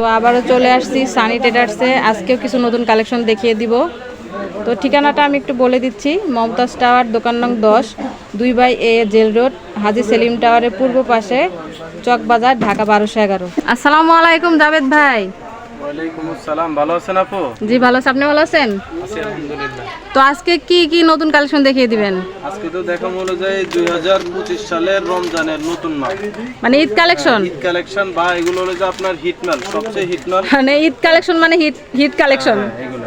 তো আবারও চলে আসছি সানি টেডার্সে আজকেও কিছু নতুন কালেকশন দেখিয়ে দিব। তো ঠিকানাটা আমি একটু বলে দিচ্ছি। মমতাজ টাওয়ার, দোকান নং দশ, দুই by A, jail road, Haji Selim টাওয়ারের পূর্ব পাশে, চকবাজার, ঢাকা বারোশো এগারো। আসসালামু আলাইকুম জাভেদ ভাই। ওয়ালাইকুম আসসালাম। ভালো আছেন আপু? জি ভালো আছে। আপনি ভালো আছেন? আছি আলহামদুলিল্লাহ। তো আজকে কি কি নতুন কালেকশন দেখিয়ে দিবেন? আজকে তো দেখা মূল যে দুই হাজার পঁচিশ সালের রমজানের নতুন মাল মানে ঈদ কালেকশন? ঈদ কালেকশন বা এগুলো হলো যে আপনার হিট মাল সবচেয়ে হিট মাল। মানে ঈদ কালেকশন মানে হিট হিট কালেকশন? এগুলো।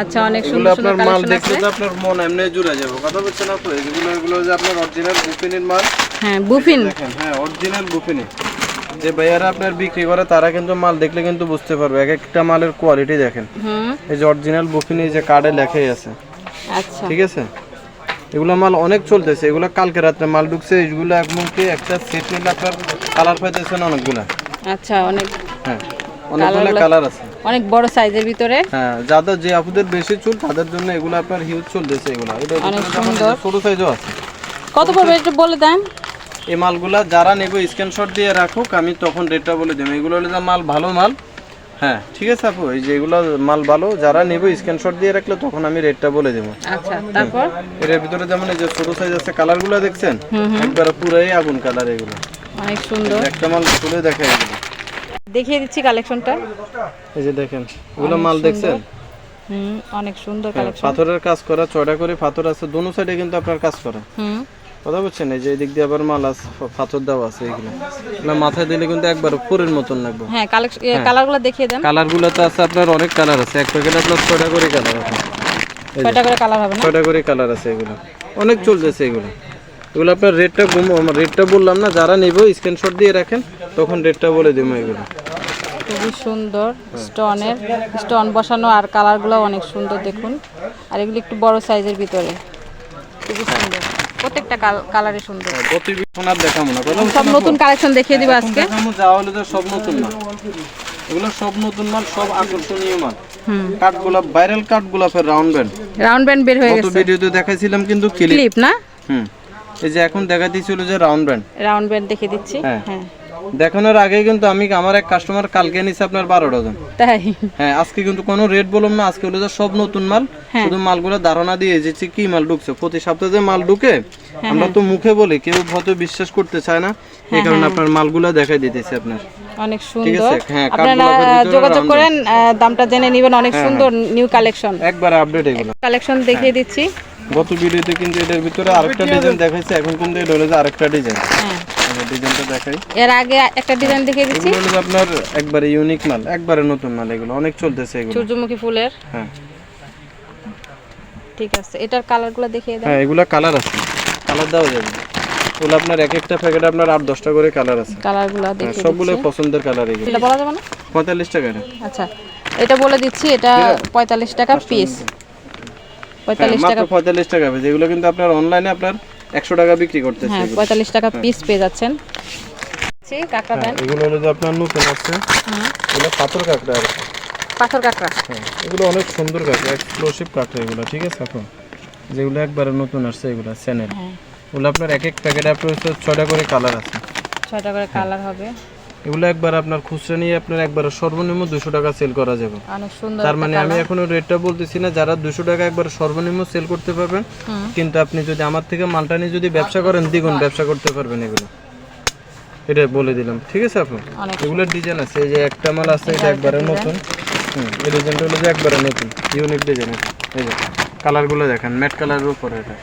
আচ্ছা অনেক এগুলো সুন্দর আপনার সুন্দর মাল দেখলে তো আপনার মন এমনি জুড়ে যাবে। কথা বলছেন আপু এগুলো এগুলো যে আপনার অরিজিনাল বুফিনের মাল। হ্যাঁ বুফিন। দেখেন হ্যাঁ অরিজিনাল বুফিনি যে ভাইয়ারা আপনার বিক্রি করে তারা কিন্তু মাল দেখলে কিন্তু বুঝতে পারবে। এক একটা মালের কোয়ালিটি দেখেন। এই যে অরিজিনাল বুফিনি যে কার্ডে লেখাই আছে। আচ্ছা। ঠিক আছে? এগুলো মাল অনেক চলতেছে। এগুলো কালকে রাত্রে মাল ঢুকছে। এইগুলো এমনকি একটা সেট নিলে আপনার কালার পাইতেছেন অনেকগুলা। আচ্ছা অনেক হ্যাঁ অনেকগুলো কালার আছে। অনেক বড় সাইজের ভিতরে। হ্যাঁ যাদের যে আপুদের বেশি চুল তাদের জন্য এগুলো আপনার হিউজ চলতেছে এগুলো। এটা অনেক সুন্দর। ছোট সাইজও আছে। কত পড়বে একটু বলে দেন? এই মালগুলা যারা নেবে স্ক্রিনশট দিয়ে রাখুক আমি তখন রেটটা বলে দেবো। এগুলো হলো যে মাল ভালো মাল। হ্যাঁ ঠিক আছে আপু? এই যে এগুলো মাল ভালো যারা নেবে স্ক্রিনশট দিয়ে রাখলে তখন আমি রেটটা বলে দেবো। আচ্ছা তারপর? এর ভিতরে যেমন এই যে ছোট সাইজ আছে কালারগুলো দেখছেন? একবার পুরাই আগুন কালার এগুলো। অনেক সুন্দর। একটা মাল খুলে দেখাই এগুলো দেখিয়ে দিচ্ছি কালেকশনটা এই যে দেখেন এগুলো মাল দেখছেন? হুম অনেক সুন্দর হ্যাঁ, কালেকশন পাথরের কাজ করা ছয়টা করে পাথর আছে দোনো সাইডে কিন্তু আপনার কাজ করা। হুম। কথা বলছেন এই যে এদিক দিয়ে আবার মাল আছে পাথর দেওয়া আছে এগুলো এগুলো মাথায় দিলে কিন্তু একবার পুরের মতন লাগবে। হ্যাঁ কালেকশন কালারগুলো দেখিয়ে দেন। কালারগুলো তো আছে আপনার অনেক কালার আছে। এক প্যাকেট আপনার ছয়টা করে কালার আছে। কয়টা করে কালার হবে না? ছয়টা করে কালার আছে এগুলো। অনেক চলতেছে এগুলো। এগুলো আপনার রেটটা রেটটা বললাম না যারা নেবে স্ক্রিনশট দিয়ে রাখেন তখন রেটটা বলে দেবো এগুলো। খুবই সুন্দর স্টোনের স্টোন বসানো আর কালারগুলো অনেক সুন্দর দেখুন। আর এগুলো একটু বড় সাইজের ভিতরে। খুবই সুন্দর। প্রত্যেকটা কালারই সুন্দর। সোনার দেখাবো না সব নতুন কালেকশন দেখিয়ে দিব আজকে। যা হলে সব নতুন মাল। এগুলো সব নতুন মাল সব আকর্ষণীয় মাল। কাট কাঠগুলা ভাইরাল কাট গুলাপের রাউন্ড ব্যান্ড রাউন্ড ব্যান্ড বের হয়ে গেছে। ভিডিওতে দেখাইছিলাম কিন্তু ক্লিপ ক্লিপ না? হুম। এই যে এখন দেখা দিয়েছিল যে রাউন্ড ব্যান্ড রাউন্ড ব্যান্ড দেখিয়ে দিচ্ছি। হ্যাঁ। হ্যাঁ দেখানোর আগে কিন্তু আমি আমার এক কাস্টমার কালকে নিছে আপনার বারো ডজন। তাই? হ্যাঁ আজকে কিন্তু কোনো রেট বললাম না আজকে হলো যে সব নতুন মাল। হ্যাঁ। শুধু মালগুলো ধারণা দিয়ে এসেছি কি মাল ঢুকছে? প্রতি সপ্তাহে যে মাল ঢুকে হ্যাঁ, আমরা তো মুখে বলি কেউ হয়তো বিশ্বাস করতে চায় না। এই কারণে আপনার মালগুলো দেখাই দিতেছি আপনার। অনেক সুন্দর। আছে, হ্যাঁ, আপনারা যোগাযোগ করেন দামটা জেনে নেবেন অনেক সুন্দর নিউ কালেকশন একবার আপডেট এগুলো। কালেকশন দেখিয়ে দিচ্ছি। গত ভিডিওতে কিন্তু এটার ভিতরে আরেকটা ডিজাইন দেখাইছে এখন কিন্তু এটা হলো যে আরেকটা ডিজাইন হ্যাঁ। ডিজাইনটা দেখাই। এর আগে একটা ডিজাইন দেখিয়ে দিচ্ছি। এগুলো আপনার একবারে ইউনিক মাল একবারে নতুন মাল এগুলো অনেক চলতেছে এগুলো। সূর্যমুখী ফুলের। হ্যাঁ। ঠিক আছে এটার কালারগুলো দেখিয়ে দেন হ্যাঁ এগুলা কালার আছে। কালার দেওয়া যাবে। এগুলো আপনার এক একটা প্যাকেট আপনার আট দশটা করে কালার আছে। কালারগুলো হ্যাঁ, দেখিয়ে সবগুলো পছন্দের কালার এগুলো। এটা বলা যাবে না? পঁয়তাল্লিশ টাকা এটা। আচ্ছা এটা বলে দিচ্ছি এটা পঁয়তাল্লিশ টাকা পিস পঁয়তাল্লিশ হ্যাঁ, টাকা মাত্র পঁয়তাল্লিশ টাকা পিস এগুলো কিন্তু আপনার অনলাইনে আপনার একশো টাকা বিক্রি করতেছে হ্যাঁ পঁয়তাল্লিশ টাকা পিস পেয়ে যাচ্ছেন। জি, কাঁকড়া দেন। এগুলো হলো যে আপনার নতুন আছে। এগুলো পাথর কাঁকড়া আর পাথর কাঁকড়া। হ্যাঁ এগুলো অনেক সুন্দর কাঁকড়া এক্সপ্লোসিভ কাঁকড়া এগুলো ঠিক আছে এখন? যেগুলো একবারে নতুন আসছে এগুলো স্যানের হ্যাঁ। ওগুলো আপনার এক এক প্যাকেটে আপনার হচ্ছে ছয়টা করে কালার আছে। ছয়টা করে কালার হবে। এগুলো একবার আপনার খুচরা নিয়ে আপনার একবার সর্বনিম্ন দুশো টাকা সেল করা যাবে। তার মানে আমি এখনও রেটটা বলতেছি না যারা দুশো টাকা একবার সর্বনিম্ন সেল করতে পারবেন কিন্তু আপনি যদি আমার থেকে মালটা নিয়ে যদি ব্যবসা করেন দ্বিগুণ ব্যবসা করতে পারবেন এগুলো। এটা বলে দিলাম ঠিক আছে আপু? অনেক এগুলোর ডিজাইন আছে এই যে একটা মাল আছে এটা একবারে নতুন। হুম এই ডিজাইনটা হলো যে একবারে নতুন ইউনিক ডিজাইন এই যে কালারগুলো দেখেন ম্যাট কালারের উপরে এটা।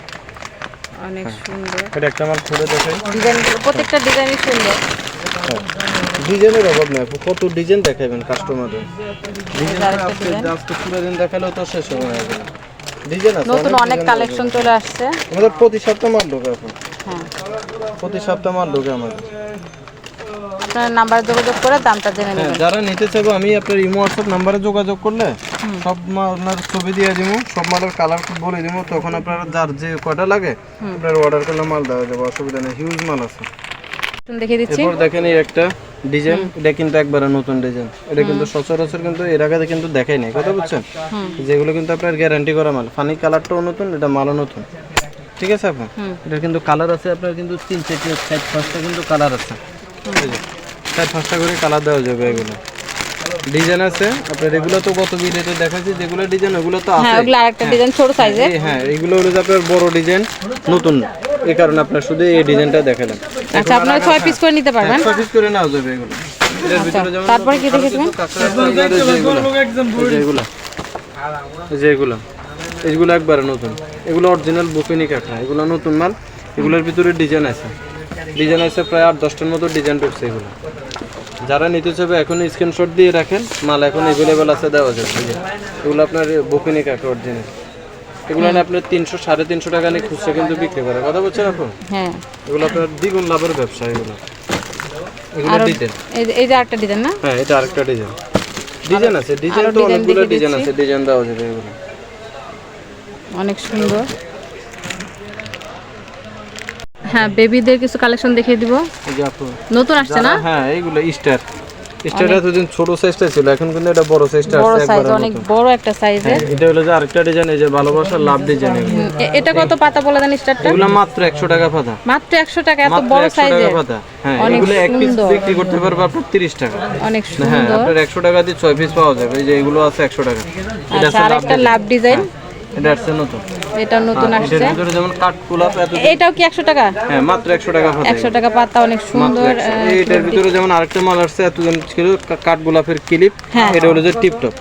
অনেক হ্যাঁ। সুন্দর। এটা একটা মাল খুলে দেখাই। ডিজাইন প্রত্যেকটা ডিজাইনই সুন্দর। ডিজাইনের অভাব নেই কত ডিজাইন দেখাবেন কাস্টমারের ডিজাইন আজকে আজকে পুরো দিন দেখালেও তো শেষ হবে না এগুলো। ডিজাইন আছে নতুন অনেক কালেকশন চলে আসছে। আমাদের প্রতি সপ্তাহ মাল ঢোকে এখন হ্যাঁ। প্রতি সপ্তাহ মাল ঢোকে আমাদের। আপনার নাম্বার যোগাযোগ করে দামটা জেনে হ্যাঁ নেবেন। যারা নিতে চাইব আমি আপনার ইমো হোয়াটসঅ্যাপ নাম্বারে যোগাযোগ করলে সব মালের ছবি দিয়ে দিব সব মালের কালার বলে দিব তখন আপনার যার যে কয়টা লাগে আপনার অর্ডার করলে মাল দেওয়া যাবে অসুবিধা নেই হিউজ মাল আছে। দেখিয়ে দিচ্ছি। এরপর দেখেন এই একটা ডিজাইন এটা কিন্তু একবারে নতুন ডিজাইন। এটা কিন্তু সচরাচর কিন্তু এর আগে কিন্তু দেখাই নাই কথা বুঝছেন? যেগুলো কিন্তু আপনার গ্যারান্টি করা মাল ফানি কালারটাও নতুন এটা মালও নতুন। ঠিক আছে আপু? এটা কিন্তু কালার আছে আপনার কিন্তু তিন চারটে পাঁচটা কিন্তু কালার আছে। চার পাঁচটা করে কালার দেওয়া যাবে এগুলো। ডিজাইন আছে। আপনার এগুলো তো গত ভিডিওতে দেখাচ্ছি যেগুলো ডিজাইন ওগুলো তো আছে হ্যাঁ আছে। ওগুলো আরেকটা ডিজাইন ছোট সাইজের। হ্যাঁ এগুলো হলো যে আপনার বড় ডিজাইন নতুন। এই কারণে আপনার শুধু এই ডিজাইনটা দেখালাম আচ্ছা আপনারা ছয় পিস করে নিতে পারবেন? ছয় পিস করে নেওয়া যাবে এগুলো। যেমন তারপরে কি যে এগুলো, এই যে এগুলো। এগুলো। এগুলো একবারে নতুন। এগুলো অরিজিনাল বুকিনি কাঁকড়া এগুলো নতুন মাল। এগুলোর ভিতরে ডিজাইন আছে। ডিজাইন আছে প্রায় আট দশটার মতো ডিজাইন ঢুকছে এগুলো। যারা নিতে চাবে এখন স্ক্রিনশট দিয়ে রাখেন। মাল এখন অ্যাভেলেবেল আছে দেওয়া যাবে। এই যে। এগুলো আপনার বুকিনি কাঁকড়া অরিজিনাল এগুলো না আপনার তিনশো সাড়ে তিনশো টাকা নিয়ে খুচরা কিন্তু বিক্রি করে। কথা বলছেন এখন হ্যাঁ। এগুলো আপনার দ্বিগুণ লাভের ব্যবসা এগুলো। এগুলো ডিজাইন। এই যে- আরেকটা ডিজাইন না? হ্যাঁ এটা আরেকটা ডিজাইন। ডিজাইন আছে ডিজাইন তো অনেকগুলো ডিজাইন আছে ডিজাইন দেওয়া যাবে এগুলো। অনেক সুন্দর। হ্যাঁ বেবিদের কিছু কালেকশন দেখিয়ে দিব। এই যে আপু। নতুন আসছে না? হ্যাঁ এইগুলো স্টার স্টার এতদিন ছোট সাইজটা ছিল এখন কিন্তু এটা বড় সাইজটা বড় সাইজ অনেক বড় একটা সাইজের এটা হলো যে আরেকটা ডিজাইন এই যে ভালোবাসার লাভ ডিজাইন এটা কত পাতা বলে দেন স্টারটা এগুলো মাত্র একশো টাকা পাতা। মাত্র একশো টাকা এত বড় পাতা। হ্যাঁ এগুলো এক পিস বিক্রি করতে পারবে আপনার তিরিশ টাকা। অনেক হ্যাঁ সুন্দর। আপনার একশো টাকা দিয়ে ছয় পিস পাওয়া যাবে এই যে এগুলো আছে একশো টাকা। এটা আচ্ছা আছে লাভ ডিজাইন এটা আসছে নতুন। এটা নতুন আসছে। ভিতরে যেমন কাঠ গোলাপ এত এটাও কি একশো টাকা? হ্যাঁ মাত্র একশো টাকা পাতা একশো টাকা পাতা অনেক সুন্দর এটার ভিতরে যেমন আরেকটা মাল আসছে এতজন ছিল গোলাপের ক্লিপ। হ্যাঁ। এটা হলো যে টিপটপ।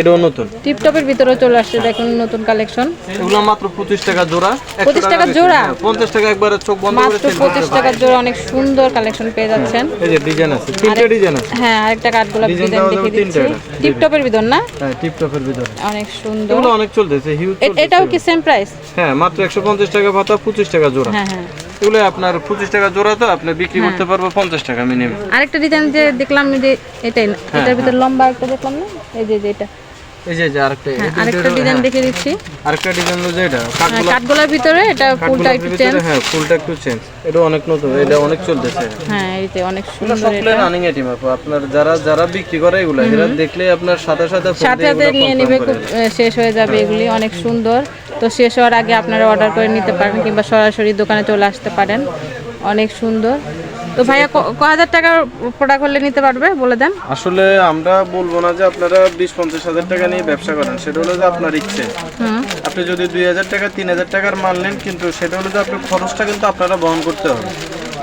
এটাও নতুন? টিপটপের ভিতরে চলে আসছে দেখুন নতুন কালেকশন। এগুলো মাত্র পঁচিশ টাকা জোড়া। একশো 25 টাকা জোড়া? হ্যাঁ, পঞ্চাশ টাকা একবারে চোখ বন্ধ করে মাত্র জোড়া অনেক সুন্দর কালেকশন পেয়ে যাচ্ছেন। এই যে ডিজাইন আছে তিনটে ডিজাইন আছে। হ্যাঁ আরেকটা কাঠগোলাপ ডিজাইন দেখিয়ে দিচ্ছি। টিপটপের ভিতর না? হ্যাঁ টিপটপের ভিতরে। অনেক সুন্দর। এগুলো অনেক চলতেছে হিউজ এটাও কি সেম প্রাইস হ্যাঁ মাত্র একশো পঞ্চাশ টাকা পাতা পঁচিশ টাকা জোড়া। হ্যাঁ হ্যাঁ। এগুলো আপনার পঁচিশ টাকা জোড়া তো আপনি বিক্রি করতে পারব পঞ্চাশ টাকা মিনিমাম আরেকটা ডিজাইন যে দেখলাম যে এটাই হ্যাঁ, এটার ভিতর লম্বা একটা দেখলাম না? এই যে এটা। এই যে যে আরেকটা হ্যাঁ আরেকটা ডিজাইন হ্যাঁ, দিচ্ছি। আরেকটা ডিজাইন হলো যে এটা হ্যাঁ, কাঠগোলার ভিতরে এটা ফুলটা একটু চেঞ্জ হ্যাঁ ফুলটা একটু চেঞ্জ এটা অনেক নতুন এটা অনেক চলতেছে। হ্যাঁ এই যে অনেক সুন্দর এটা। রানিং আইটেম আপু। আপনার যারা যারা বিক্রি করে এগুলো এরা দেখলে আপনার সাথে সাথে সাথে সাথে নিয়ে নেবে খুব শেষ হয়ে যাবে এগুলি অনেক সুন্দর। তো শেষ হওয়ার আগে আপনারা অর্ডার করে নিতে পারেন কিংবা সরাসরি দোকানে চলে আসতে পারেন। অনেক সুন্দর। তো ভাইয়া ক- হাজার টাকার প্রোডাক্ট হলে নিতে পারবে? বলে দেন। আসলে আমরা বলব না যে আপনারা বিশ পঞ্চাশ হাজার টাকা নিয়ে ব্যবসা করেন। সেটা হলো যে আপনার ইচ্ছে। হুম। আপনি যদি দুই হাজার টাকা তিন হাজার টাকার মাল নেন কিন্তু সেটা হলো যে আপনার খরচটা কিন্তু আপনারা বহন করতে হবে।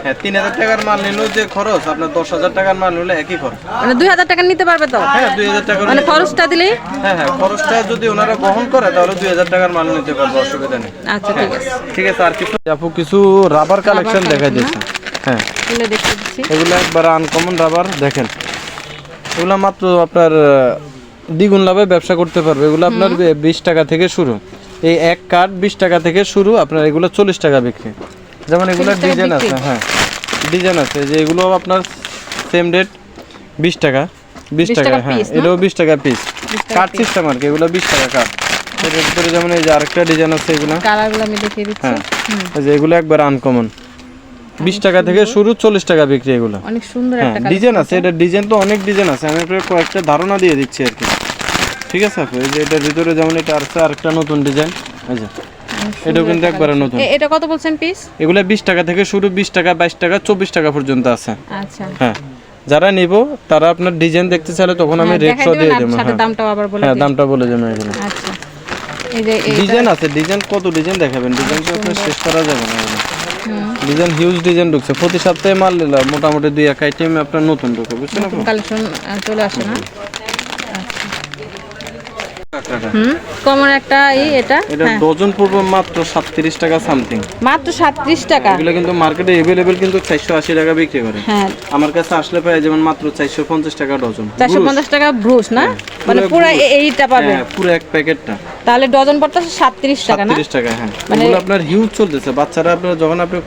হ্যাঁ তিন হাজার টাকার মাল নিলেও যে খরচ আপনার দশ হাজার টাকার মাল নিলে একই খরচ। মানে দুই হাজার টাকা নিতে পারবে তো? হ্যাঁ দুই হাজার টাকার মানে খরচটা দিলেই? হ্যাঁ হ্যাঁ খরচটা যদি ওনারা বহন করে তাহলে দুই হাজার টাকার মাল নিতে পারবে অসুবিধা নেই। আচ্ছা ঠিক আছে। ঠিক আছে আর কিছু আপু কিছু রাবার কালেকশন দেখা দিয়েছে হ্যাঁ। খুলে দেখতে দিচ্ছি এগুলো একবার আনকমন রাবার দেখেন। এগুলো মাত্র আপনার দ্বিগুণ লাভে ব্যবসা করতে পারবে। এগুলো আপনার বিশ টাকা থেকে শুরু। এই এক কাঠ বিশ টাকা থেকে শুরু আপনার এগুলো চল্লিশ টাকা বিক্রি। যেমন এগুলো ডিজাইন আছে হ্যাঁ। ডিজাইন আছে যে এগুলো আপনার সেম রেট বিশ টাকা। বিশ টাকা হ্যাঁ এটাও বিশ টাকা পিস কাঠ সিস্টেম আর কি এগুলো বিশ টাকা কাঠ। ভিতরে যেমন এই যে আরেকটা ডিজাইন আছে এগুলো। কালারগুলো আমি দেখিয়ে দিচ্ছি। হ্যাঁ। যে এগুলো একবার আনকমন বিশ টাকা থেকে শুরু চল্লিশ টাকা বিক্রি এগুলো। অনেক সুন্দর হ্যাঁ একটা ডিজাইন আছে। এটা ডিজাইন তো অনেক ডিজাইন আছে। আমি আপনাকে কয়েকটা ধারণা দিয়ে দিচ্ছি আর কি। ঠিক আছে আপু? এই যে এটার ভিতরে যেমন এটা আছে আরেকটা নতুন ডিজাইন। যে এটাও কিন্তু একবারে নতুন। এটা কত বলছেন পিস এগুলো বিশ টাকা থেকে শুরু বিশ টাকা বাইশ টাকা চব্বিশ টাকা পর্যন্ত আছে। আচ্ছা। হ্যাঁ যারা নিব তারা আপনার ডিজাইন দেখতে চাইলে তখন আমি রেট দেখাই সহ দিয়ে দেবো হ্যাঁ। দামটাও আবার বলে হ্যাঁ দামটা বলে দেবো এগুলো। আচ্ছা। এই যে ডিজাইন আছে ডিজাইন কত ডিজাইন দেখাবেন? ডিজাইন তো আপনার শেষ করা যাবে না ডিজাইন হিউজ ডিজাইন ঢুকছে। প্রতি সপ্তাহে মাল নিলাম মোটামুটি দুই এক আইটেম আপনার নতুন ঢুকবে বুঝছেন? কালেকশন চলে আসে না? কমন একটা ই এটা? এটা হ্যাঁ। ডজন পড়বে মাত্র সাতত্রিশ টাকা সামথিং। মাত্র সাতত্রিশ টাকা? এগুলো কিন্তু মার্কেটে এভেলেবেল কিন্তু চারশো আশি টাকা বিক্রি করে। হ্যাঁ। আমার কাছে আসলে পাই যেমন মাত্র চারশো পঞ্চাশ টাকা ডজন। চারশো পঞ্চাশ টাকা ব্রুশ না? মানে পুরো এইটা পাবে? হ্যাঁ পুরো এক প্যাকেটটা। তাহলে ডজন পড়তেছে সাতত্রিশ টাকা না? সাতত্রিশ টাকা হ্যাঁ। মানে- আপনার হিউজ চলতেছে। বাচ্চারা আপনার যখন আপনি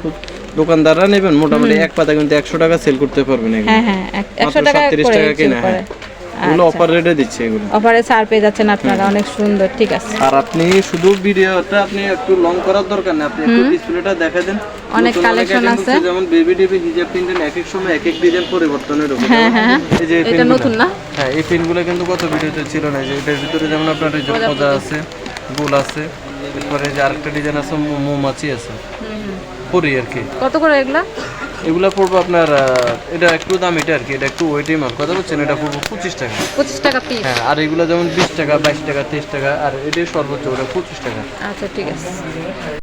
দোকানদাররা নেবেন মোটামুটি এক পাতা কিন্তু একশো টাকা সেল করতে পারবেন হ্যাঁ হ্যাঁ এক- একশো মাত্র টাকা 37 টাকা কিনা, হ্যাঁ। এগুলো অফার রেটে দিচ্ছে এগুলো। অফারে ছাড় পেয়ে যাচ্ছেন আপনারা অনেক সুন্দর ঠিক আছে। আর আপনি শুধু ভিডিওটা আপনি একটু লং করার দরকার নেই আপনি একটু ডিসপ্লেটা দেখা দেন। অনেক item আছে। যেমন বেবি হিজাব এক এক সময় এক এক ডিজাইন পরিবর্তনের উপর। হ্যাঁ হ্যাঁ। এই যে এটা নতুন না? হ্যাঁ এই পিনগুলো কিন্তু কত ভিডিওতে ছিল না যে এটার ভিতরে যেমন আপনার এই যে পজা আছে গোল আছে এরপরে যে আরেকটা ডিজাইন আছে মৌমাছি আছে। পরি আর কি। কত করে এগুলা? এগুলা পড়ব আপনার এটা একটু দাম এটা আর কি এটা একটু ওয়েটে মাল কথা বলছেন এটা পড়ব পঁচিশ টাকা। পঁচিশ টাকা পিস হ্যাঁ আর এগুলো যেমন বিশ টাকা বাইশ টাকা তেইশ টাকা আর এটাই সর্বোচ্চ ওটা পঁচিশ টাকা। আচ্ছা ঠিক আছে।